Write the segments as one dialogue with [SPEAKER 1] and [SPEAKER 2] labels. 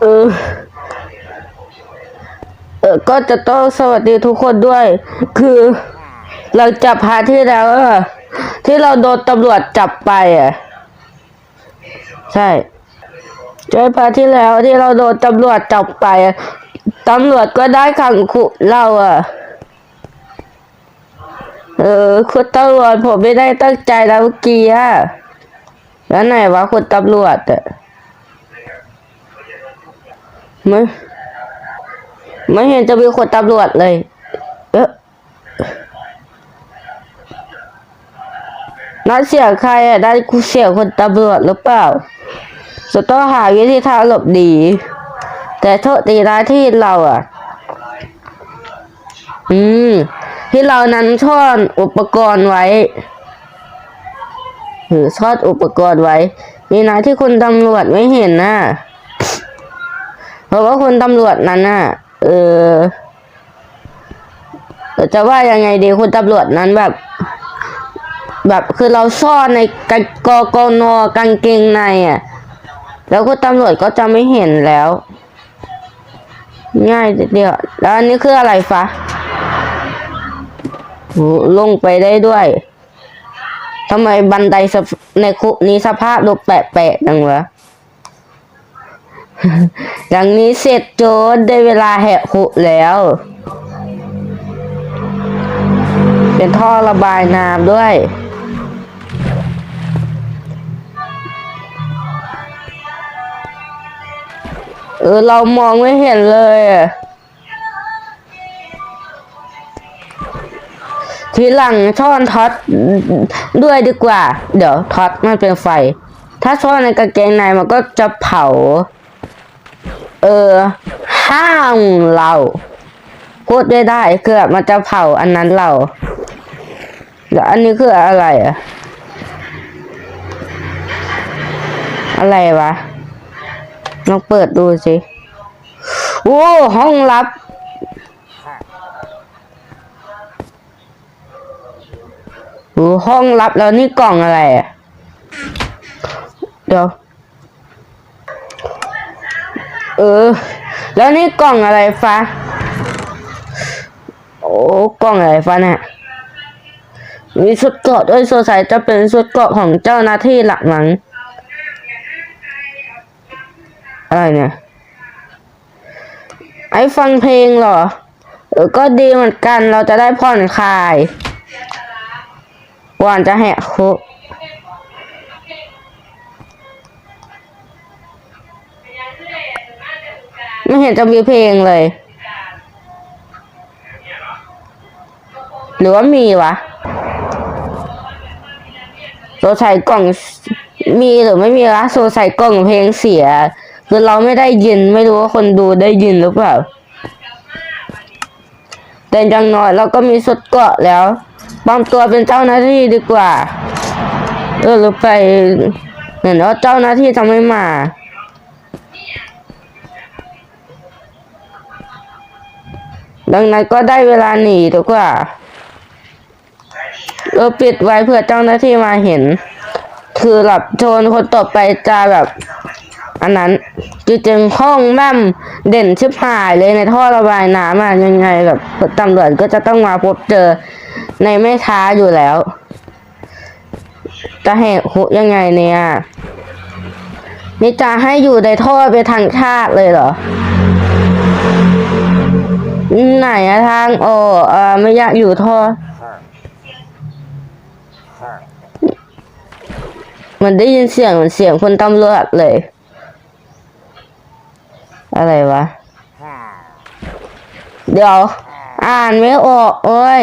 [SPEAKER 1] เออ เออ ก็จะต้องสวัสดีทุกคนด้วย คือหลังจากพาที่แล้วที่เราโดนตำรวจจับไปอะ ใช่ใช่พาที่แล้วที่เราโดนตำรวจจับไปอะตำรวจก็ได้ขังคุเราอะ เออคุณตำรวจผมไม่ได้ตั้งใจแล้วเมื่อกี้อะ แล้วไหนวะคุณตำรวจอะไม่ไม่เห็นจะมีคนตำรวจเลย เออนัดเสียงใครอะได้กูเสียงคนตำรวจหรือเปล่าจะต้องหาวิธีทางหลบหนี แต่โทษดีนะที่เราอะ อืม ที่เรานั้นซ่อนอุปกรณ์ไว้ หรือซ่อนอุปกรณ์ไว้ นี่นะที่คุณตำรวจไม่เห็นนะเพราะว่าคุณตำรวจนั้นน่ะ เออจะว่ายังไงดีคุณตำรวจนั้นแบบ แบบคือเราซ่อนในกางกกนกางเกงในอะ แล้วคุณตำรวจก็จะไม่เห็นแล้ว ง่ายเดียว แล้วอันนี้คืออะไรฟะลงไปได้ด้วย ทำไมบันไดในคุกนี้สภาพดูแปลกๆจังวะอย่างนี้เสร็จโจนได้เวลาแหกคุกแล้ว เป็นท่อระบายน้ำด้วย เออ เรามองไม่เห็นเลยอะ ทีหลังช่อนท็อตด้วยดีกว่า เดี๋ยวท็อตมันเป็นไฟ ถ้าช่อนในกางเกงในมันก็จะเผา เออห้างเราพูดไม่ได้คือมันจะเผาอันนั้นเราแล้วอันนี้คืออะไรอะอะไรวะลองเปิดดูสิโอ้ห้องลับ โอ้ห้องลับแล้วนี่กล่องอะไรอะเดี๋ยว เออ แล้วนี่กล่องอะไรฟ้าโอ้กล่องอะไรฟ้าเนี่ยมีชุดเกาะด้วยสงสัยจะเป็นชุดเกาะของเจ้าหน้าที่หลักมั้งอะไรเนี่ย ไอ้ฟังเพลงเหรอเออก็ดีเหมือนกันเราจะได้ผ่อนคลาย ก่อนจะแหกคุกไม่เห็นจะมีเพลงเลย หรือว่ามีวะโซใส่กล่องมีหรือไม่มีวะโซใส่กล่องเพลงเสีย คือเราไม่ได้ยินไม่รู้ว่าคนดูได้ยินหรือเปล่าแต่อย่างน้อยเราก็มีสุดเกาะแล้ว อมตัวเป็นเจ้าหน้าที่ดีกว่า เออหรือไปเห็นว่าเจ้าหน้าที่จะไม่มา ดังนั้นก็ได้เวลาหนีดีกว่าเออปิดไว้เพื่อเจ้าหน้าที่มาเห็น คือหลับโจรคนต่อไปจะแบบ อันนั้นจริงๆห้องแม่มเด่นชิบหายเลยในท่อระบายน้ำอะยังไงแบบตำรวจก็จะต้องมาพบเจอในไม่ช้าอยู่แล้ว จะแหกคุกยังไงเนี่ยนี่จะให้อยู่ในท่อไปทางชาติเลยเหรอ ไหนอะทางโอเออไม่อยากอยู่ท่อมันได้ยินเสียงเหมือนเสียงคนตำรวจเลย อะไรวะ เดี๋ยว อ่านไม่ออกเอ้ย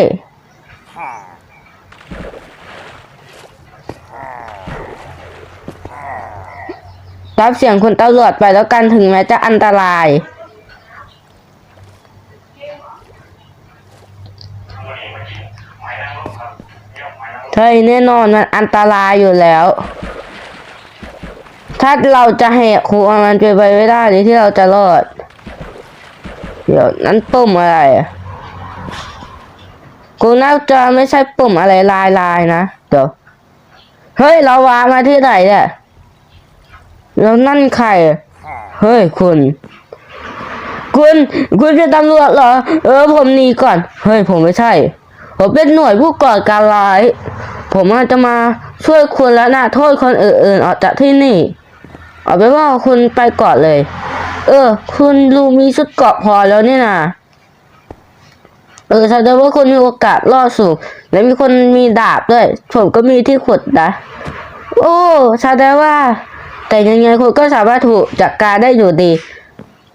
[SPEAKER 1] รับเสียงคุณตำรวจไปแล้วกันถึงแม้จะอันตราย ใช่แน่นอนมันอันตรายอยู่แล้ว ถ้าเราจะแหกคุกมันเป็นไปไม่ได้เลยที่เราจะรอด เดี๋ยวนั้นปุ่มอะไรกูน่าจะไม่ใช่ปุ่มอะไรลายลายๆนะเดี๋ยวเฮ้ยเราวามาที่ไหนเนี่ยแล้วนั่นใครเฮ้ยคุณ คุณคุณเป็นตำรวจเหรอ เออผมหนีก่อน เฮ้ยผมไม่ใช่ ผมเป็นหน่วยผู้ก่อการร้าย ผมอาจจะมาช่วยคุณและนะโทษคนอื่นๆออกจากที่นี่ เอาไปนว่าคุณไปก่อนเลย เออ คุณดูมีชุดเกาะพอแล้วเนี่ยนะเออแสดงว่าคุณมีโอกาสรอสูงและมีคนมีดาบด้วย ผมก็มีที่ขุดนะ โอ้แสดงว่า แต่ยังไงคุณก็สามารถถูกจัดการได้อยู่ดี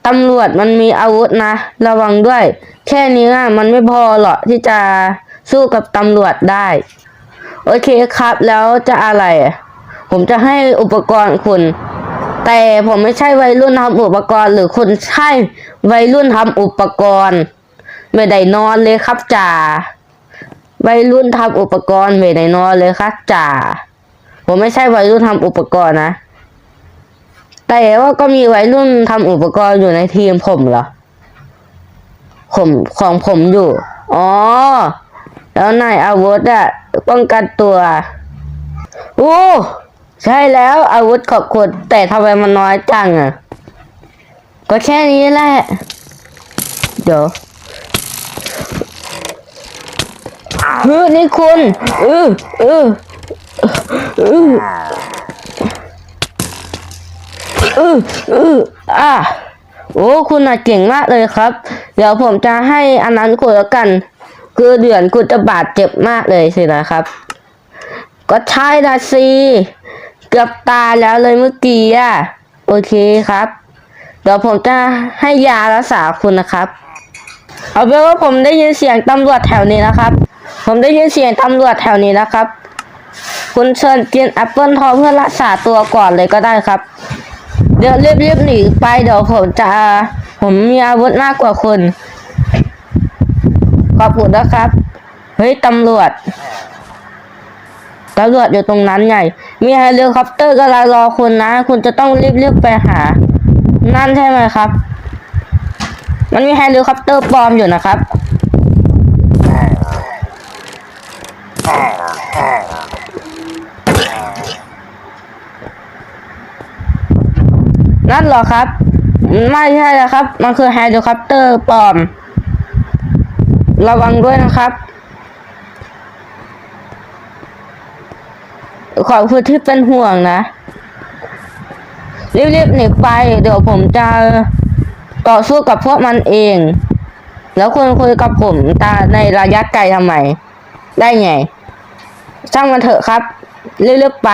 [SPEAKER 1] ตำรวจมันมีอาวุธนะ ระวังด้วย แค่นี้อะมันไม่พอหรอกที่จะสู้กับตำรวจได้ โอเคครับแล้วจะอะไร ผมจะให้อุปกรณ์คุณ แต่ผมไม่ใช่วัยรุ่นทำอุปกรณ์ หรือคุณใช่วัยรุ่นทำอุปกรณ์ ไม่ได้นอนเลยครับจ่าวัยรุ่นทำอุปกรณ์ไม่ได้นอนเลยครับจ่าผมไม่ใช่วัยรุ่นทำอุปกรณ์นะ แต่ว่าก็มีวัยรุ่นทำอุปกรณ์อยู่ในทีมผมเหรอผมของผมอยู่ อ๋อ แล้วนายอาวุธอะป้องกันตัว โอ้ ใช่แล้วอาวุธขอบคุณแต่ทำไมมันน้อยจังอะก็แค่นี้แหละ เดี๋ยวเฮ้ยนี่คุณเออเออเออเออเอออะโอ้คุณน่ะเก่งมากเลยครับ เดี๋ยวผมจะให้อันนั้นคุณแล้วกัน คือเดือนคุณจะบาดเจ็บมากเลยสินะครับ ก็ใช่นะสิ เกือบตายแล้วเลยเมื่อกี้อะ โอเคครับ เดี๋ยวผมจะให้ยารักษาคุณนะครับ เอาเป็นว่าผมได้ยินเสียงตำรวจแถวนี้นะครับ ผมได้ยินเสียงตำรวจแถวนี้นะครับ คุณเชิญกินแอปเปิลทองเพื่อรักษาตัวก่อนเลยก็ได้ครับ เดี๋ยวรีบๆหนีไปเดี๋ยวผมจะผมมีอาวุธมากกว่าคุณขอบคุณนะครับ เฮ้ยตำรวจ ตำรวจอยู่ตรงนั้นไง มีเฮลิคอปเตอร์กำลังรอคุณนะ คุณจะต้องรีบๆไปหา นั่นใช่ไหมครับ มันมีเฮลิคอปเตอร์ปลอมอยู่นะครับ นั่นหรอครับ ไม่ใช่แล้วครับ มันคือเฮลิคอปเตอร์ปลอม ระวังด้วยนะครับ ขอบคุณที่เป็นห่วงนะ รีบๆหนีไป เดี๋ยวผมจะต่อสู้กับพวกมันเอง แล้วคุณคุยกับผมตาในระยะไกลทำไม ได้ไง ช่างมันเถอะครับรีบๆไป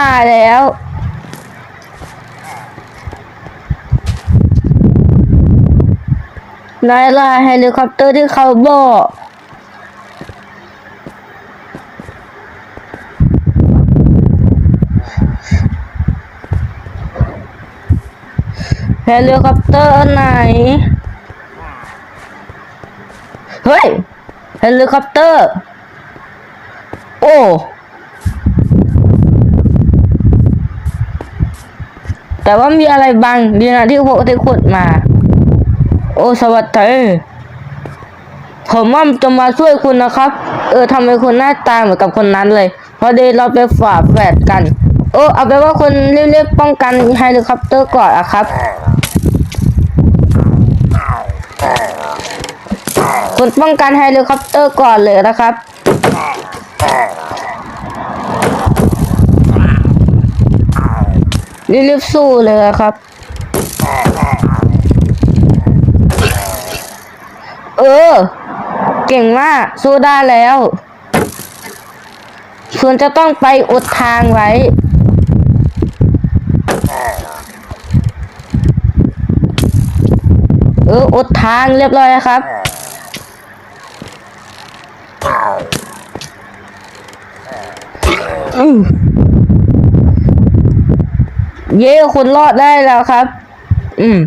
[SPEAKER 1] ชิบห้าแล้วนายล่าเฮลิคอปเตอร์ที่เขาบอกเฮลิคอปเตอร์ไหน เฮ้ย เฮลิคอปเตอร์ โอ้ แต่ว่ามีอะไรบางดีนะที่พวกที่ขุดมา โอ้สวัสดีผมว่าจะมาช่วยคุณนะครับ เออทำไมคุณหน้าตาเหมือนกับคนนั้นเลย พอดีเราไปฝ่าแฝดกันโอ้เอาไปว่าคุณรียบๆป้องกันเฮลิคอปเตอร์ก่อนอะครับคุณป้องกันเฮลิคอปเตอร์ก่อนเลยนะครับ รีบๆสู้เลยครับ เออ เก่งมาก สู้ได้แล้วคุณจะต้องไปอุดทางไว้ เอออุดทางเรียบร้อยแล้วครับ อืม เย้คุณรอดได้แล้วครับ อืม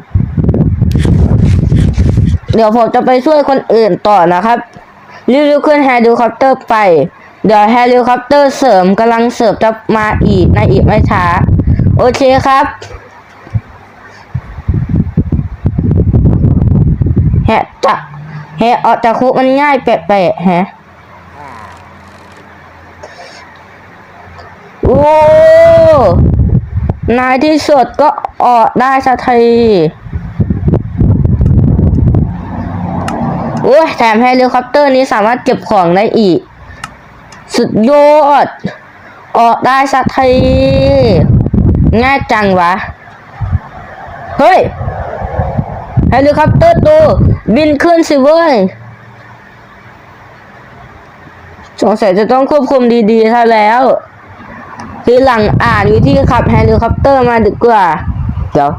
[SPEAKER 1] เดี๋ยวผมจะไปช่วยคนอื่นต่อนะครับรีบๆขึ้นเฮลิคอปเตอร์ไป เดี๋ยวเฮลิคอปเตอร์เสริมกำลังเสริมจะมาอีกในอีกไม่ช้า โอเคครับแฮะจะแฮะออกจากคุกมันง่ายแปะๆแฮะโอ้ นายที่สุดก็ออกได้สักทีโอ้ยแถมเฮลิคอปเตอร์นี้สามารถเก็บของได้อีก สุดยอด ออกได้สักที ง่ายจังวะ เฮ้ยเฮลิคอปเตอร์ตัวบินขึ้นสิเว้ยสงสัยจะต้องควบคุมดีๆถ้าแล้ว ทีหลังอ่านวิธีขับเฮลิคอปเตอร์มาดีกว่า เดี๋ยว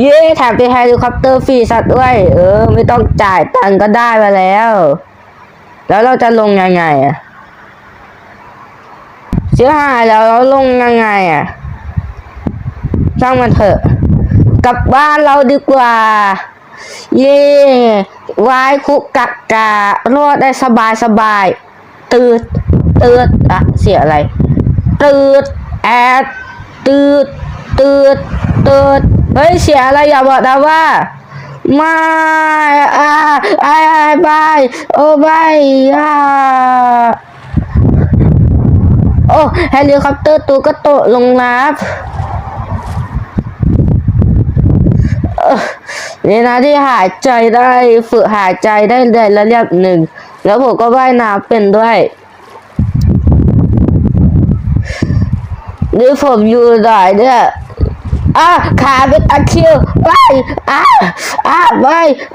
[SPEAKER 1] เย้แถมเป็นเฮลิคอปเตอร์ฟรีสัตว์ด้วย เออ ไม่ต้องจ่ายตังก็ได้มาแล้ว แล้วเราจะลงยังไงอะเสียหายแล้วเราลงยังไงอะช่างมันเถอะ กลับบ้านเราดีกว่า เย่วายคุกกักการอดได้สบายสบายตืดตืดอะเสียอะไร ตืดแอดตืดตืดตืดเฮ้ยเสียอะไรอย่าบอกนะว่าไม่อาไอ้ไอ้บายโอ้บายอ่าโอ้เฮลิคอปเตอร์ตัวก็ตกลงน้ำเอ่อนี่ยนะที่หายใจได้ฝึกหายใจได้ในระดับหนึ่ง แล้วผมก็ว่ายน้ำเป็นด้วย หรือผมอยู่หน่อยเนี่ยอะขาเป็นตะคิวไปอะอะไป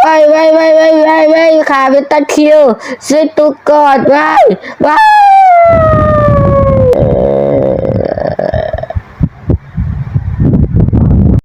[SPEAKER 1] ไปไปไปไปไปไปขาเป็นตะคิวซื้อตุกกอดไปไป